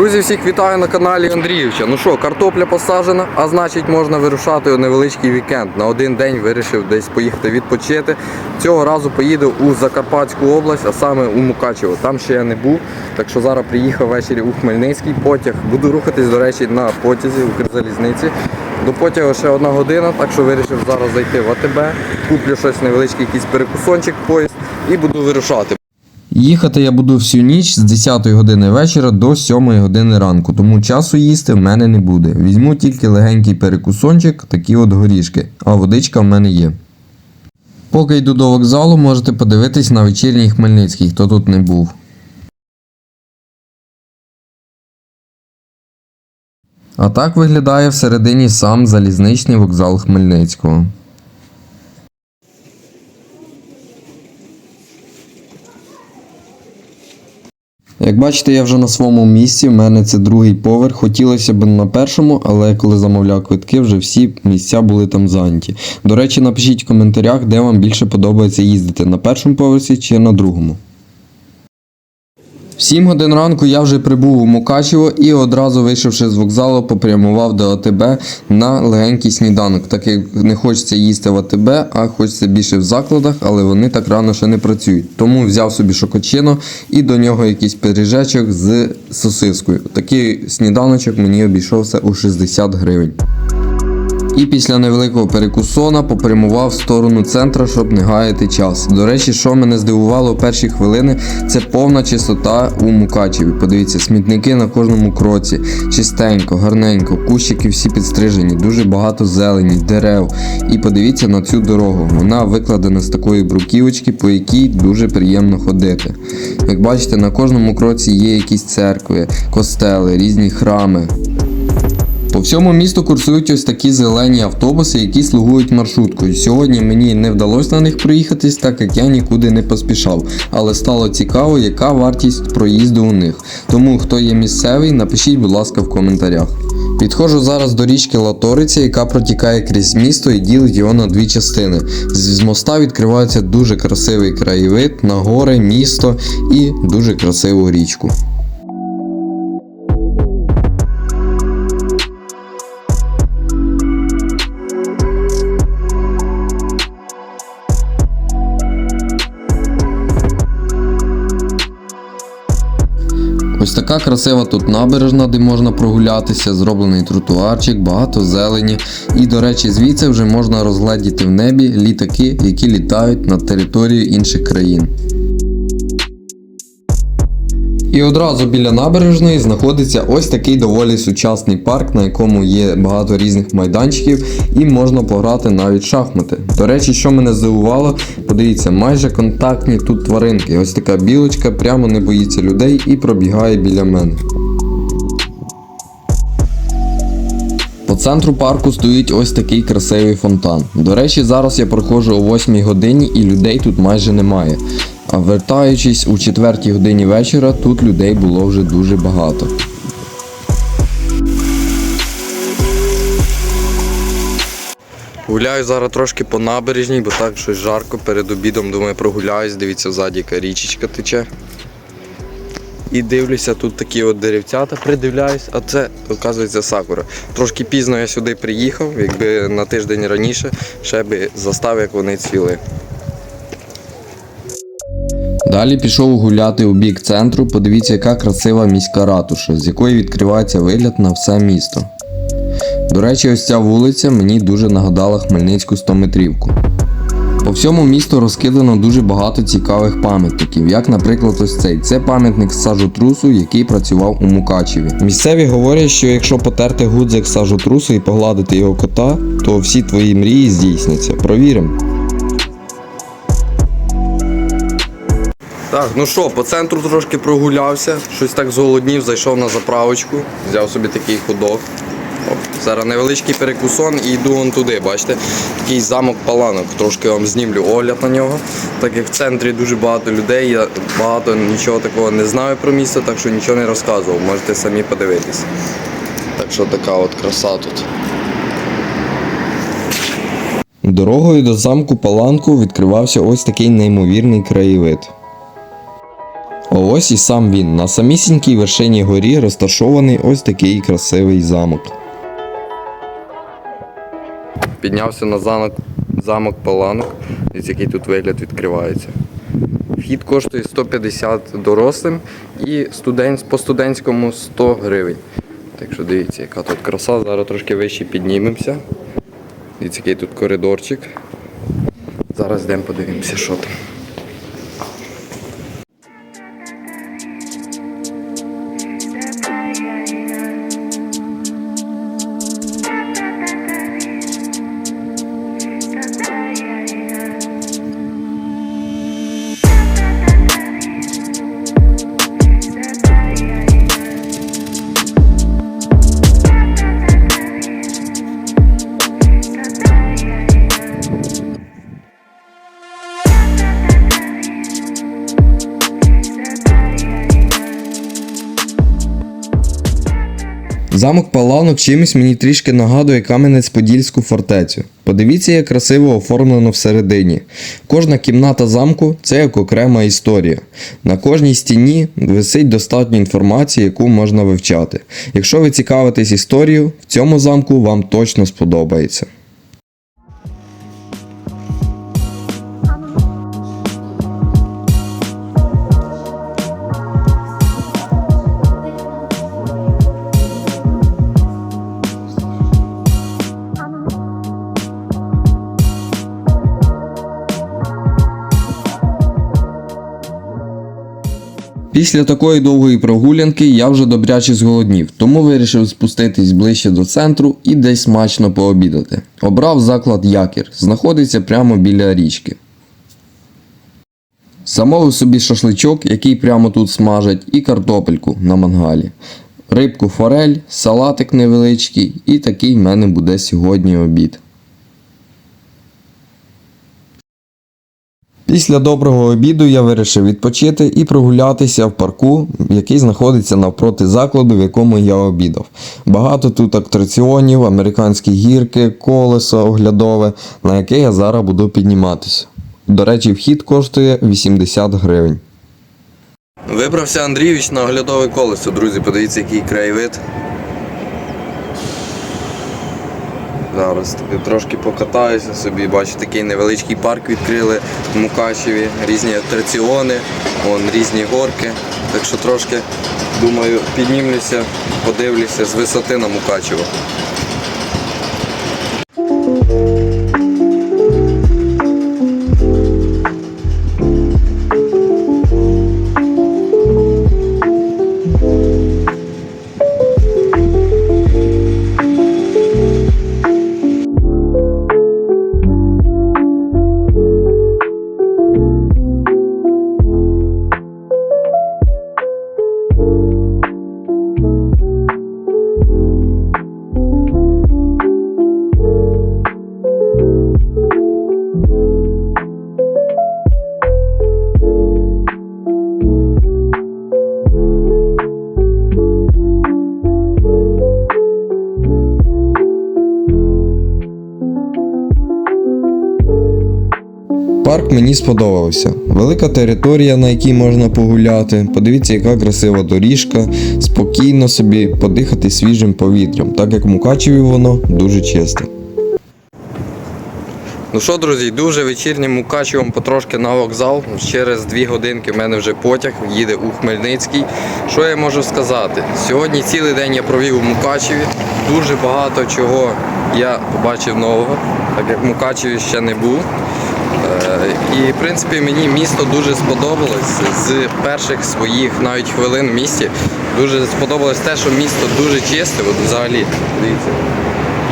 Друзі, всіх вітаю на каналі Андрійовича. Ну що, картопля посаджена, а значить можна вирушати у невеличкий вікенд. На один день вирішив десь поїхати відпочити. Цього разу поїду у Закарпатську область, а саме у Мукачево. Там ще я не був. Так що зараз приїхав ввечері у Хмельницький потяг. Буду рухатись, до речі, на потязі Укрзалізниці. До потягу ще одна година, так що вирішив зараз зайти в АТБ, куплю щось невеличкий якийсь перекусончик поїзд і буду вирушати. Їхати я буду всю ніч з 10 години вечора до 7 години ранку, тому часу їсти в мене не буде. Візьму тільки легенький перекусончик, такі от горішки, а водичка в мене є. Поки йду до вокзалу, можете подивитись на вечірній Хмельницький, хто тут не був. А так виглядає всередині сам залізничний вокзал Хмельницького. Як бачите, я вже на своєму місці. У мене це другий поверх. Хотілося б на першому, але коли замовляв квитки, вже всі місця були там зайняті. До речі, напишіть в коментарях, де вам більше подобається їздити на першому поверсі чи на другому. В 7 годин ранку я вже прибув у Мукачево і одразу вийшовши з вокзалу, попрямував до АТБ на легенький сніданок, так як не хочеться їсти в АТБ, а хочеться більше в закладах, але вони так рано ще не працюють. Тому взяв собі шокочино і до нього якийсь пиріжечок з сосискою. Такий сніданочок мені обійшовся у 60 гривень. І після невеликого перекусона попрямував в сторону центра, щоб не гаяти час. До речі, що мене здивувало перші хвилини, це повна чистота у Мукачеві. Подивіться, смітники на кожному кроці, чистенько, гарненько, кущики всі підстрижені, дуже багато зелені, дерев. І подивіться на цю дорогу. Вона викладена з такої бруківочки, по якій дуже приємно ходити. Як бачите, на кожному кроці є якісь церкви, костели, різні храми. По всьому місту курсують ось такі зелені автобуси, які слугують маршруткою. Сьогодні мені не вдалося на них проїхатись, так як я нікуди не поспішав. Але стало цікаво, яка вартість проїзду у них. Тому хто є місцевий, напишіть, будь ласка, в коментарях. Підходжу зараз до річки Латориця, яка протікає крізь місто і ділить його на дві частини. З моста відкривається дуже красивий краєвид на гори, місто і дуже красиву річку. Ось така красива тут набережна, де можна прогулятися, зроблений тротуарчик, багато зелені. І, до речі, звідси вже можна розгледіти в небі літаки, які літають над територією інших країн. І одразу біля набережної знаходиться ось такий доволі сучасний парк, на якому є багато різних майданчиків і можна пограти навіть шахмати. До речі, що мене здивувало, подивіться, майже контактні тут тваринки. Ось така білочка прямо не боїться людей і пробігає біля мене. По центру парку стоїть ось такий красивий фонтан. До речі, зараз я проходжу о 8 годині і людей тут майже немає. Вертаючись у 4 годині вечора, тут людей було вже дуже багато. Гуляю зараз трошки по набережній, бо так щось жарко перед обідом, думаю, прогуляюсь, дивіться, ззаді яка річечка тече. І дивлюся, тут такі от деревцята придивляюсь, а це, оказується, сакура. Трошки пізно я сюди приїхав, якби на тиждень раніше, ще би застав, як вони цвіли. Далі пішов гуляти у бік центру. Подивіться, яка красива міська ратуша, з якої відкривається вигляд на все місто. До речі, ось ця вулиця мені дуже нагадала Хмельницьку 100-метрівку. По всьому місту розкидано дуже багато цікавих пам'ятників, як, наприклад, ось цей. Це пам'ятник сажотрусу, який працював у Мукачеві. Місцеві говорять, що якщо потерти гудзик сажотрусу і погладити його кота, то всі твої мрії здійсняться. Провіримо. Так, ну що, по центру трошки прогулявся, щось так зголоднів, зайшов на заправочку, взяв собі такий ходок. Оп, Зараз невеличкий перекусон і йду вон туди, бачите, такий замок паланок. Трошки вам знімлю огляд на нього. Так як в центрі дуже багато людей, я багато нічого такого не знаю про місто, так що нічого не розказував, можете самі подивитись. Так що така от краса тут. Дорогою до замку Паланку відкривався ось такий неймовірний краєвид. Ось і сам він. На самісінькій вершині горі розташований ось такий красивий замок. Піднявся на замок, замок Паланок. Ось який тут вигляд відкривається. Вхід коштує 150 дорослим і студент, по студентському 100 гривень. Так що дивіться, яка тут краса. Зараз трошки вище піднімемося. Дивіться, який тут коридорчик. Зараз йдемо подивимося, що там. Замок Паланок чимось мені трішки нагадує Кам'янець-Подільську фортецю. Подивіться, як красиво оформлено всередині. Кожна кімната замку це як окрема історія. На кожній стіні висить достатньо інформації, яку можна вивчати. Якщо ви цікавитесь історією, в цьому замку вам точно сподобається. Після такої довгої прогулянки я вже добряче зголоднів, тому вирішив спуститись ближче до центру і десь смачно пообідати. Обрав заклад Якір, знаходиться прямо біля річки. Замовив собі шашличок, який прямо тут смажать, і картопельку на мангалі. Рибку форель, салатик невеличкий, і такий в мене буде сьогодні обід. Після доброго обіду я вирішив відпочити і прогулятися в парку, який знаходиться навпроти закладу, в якому я обідав. Багато тут атракціонів, американські гірки, колесо оглядове, на яке я зараз буду підніматися. До речі, вхід коштує 80 гривень. Вибрався Андрійович на оглядове колесо, друзі, подивіться, який краєвид. Зараз трошки покатаюся собі, бачу, такий невеличкий парк відкрили в Мукачеві, різні атракціони, вон, різні горки. Так що трошки, думаю, піднімлюся, подивлюся з висоти на Мукачево. Парк мені сподобався. Велика територія, на якій можна погуляти. Подивіться, яка красива доріжка, спокійно собі подихати свіжим повітрям, так як в Мукачеві воно дуже чисте. Ну що, друзі, йду вже вечірнім Мукачевом потрошки на вокзал. Через дві годинки в мене вже потяг їде у Хмельницький. Що я можу сказати? Сьогодні цілий день я провів у Мукачеві. Дуже багато чого я побачив нового, так як в Мукачеві ще не був. Е, І в принципі мені місто дуже сподобалось з перших своїх навіть хвилин в місті. Дуже сподобалось те, що місто дуже чисте, от взагалі, дивіться.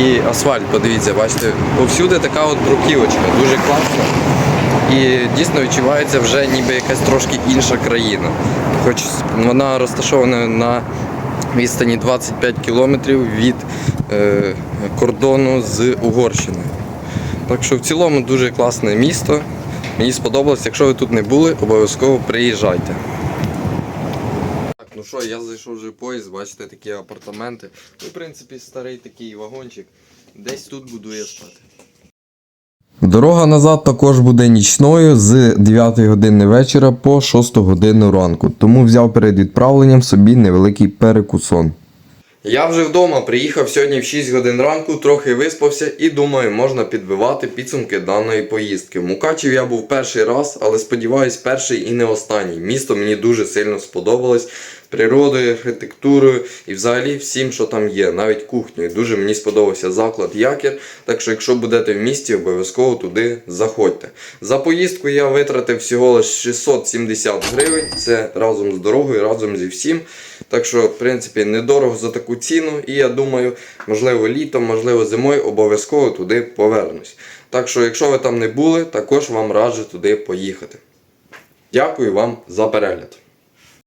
І асфальт, подивіться, бачите, повсюди така от бруківочка, дуже класно. І дійсно відчувається вже ніби якась трошки інша країна. Хоч вона розташована на відстані 25 кілометрів від е, кордону з Угорщиною. Так що в цілому дуже класне місто. Мені сподобалось. Якщо ви тут не були, обов'язково приїжджайте. Так, ну що, я зайшов вже в поїзд, бачите такі апартаменти. Ну, в принципі, старий такий вагончик. Десь тут буду я спати. Дорога назад також буде нічною з 9 години вечора по 6 годину ранку, тому взяв перед відправленням собі невеликий перекусон. Я вже вдома приїхав сьогодні в 6 годин ранку, трохи виспався і думаю, можна підбивати підсумки даної поїздки. Мукачів я був перший раз, але сподіваюсь, перший і не останній. Місто мені дуже сильно сподобалось природою, архітектурою і взагалі всім, що там є, навіть кухнею. Дуже мені сподобався заклад Якір. Так що, якщо будете в місті, обов'язково туди заходьте. За поїздку я витратив всього лише 670 гривень. Це разом з дорогою, разом зі всім. Так що, в принципі, недорого за таку ціну. І я думаю, можливо, літом, можливо, зимою обов'язково туди повернусь. Так що, якщо ви там не були, також вам раджу туди поїхати. Дякую вам за перегляд.